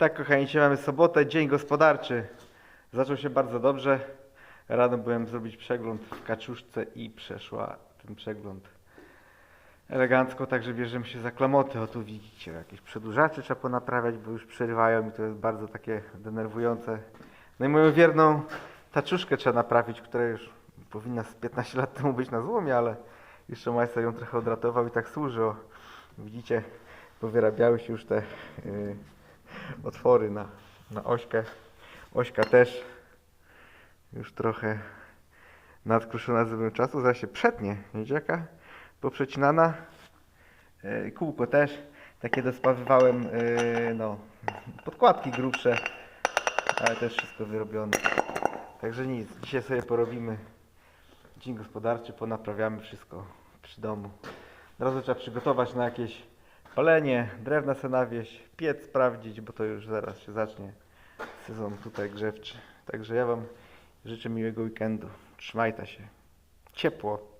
Tak, kochani, dzisiaj mamy sobotę, dzień gospodarczy. Zaczął się bardzo dobrze. Rano byłem zrobić przegląd w kaczuszce i przeszła ten przegląd elegancko, także bierzemy się za klamoty. O tu widzicie, jakieś przedłużacze trzeba ponaprawiać, bo już przerywają i to jest bardzo takie denerwujące. No i moją wierną taczuszkę trzeba naprawić, która już powinna z 15 lat temu być na złomie, ale jeszcze majster ją trochę odratował i tak służy. O, widzicie, powyrabiały się już te yy, otwory na, na ośkę. Ośka też już trochę nadkruszona z czasu, zaraz się przetnie. Widzicie jaka? Poprzecinana. Yy, kółko też. Takie dospawywałem, yy, no, podkładki grubsze, ale też wszystko wyrobione. Także nic, dzisiaj sobie porobimy dzień gospodarczy, ponaprawiamy wszystko przy domu. Od razu trzeba przygotować na jakieś palenie, drewna se nawieść, piec sprawdzić, bo to już zaraz się zacznie sezon tutaj grzewczy. Także ja Wam życzę miłego weekendu. Trzymajcie się. Ciepło.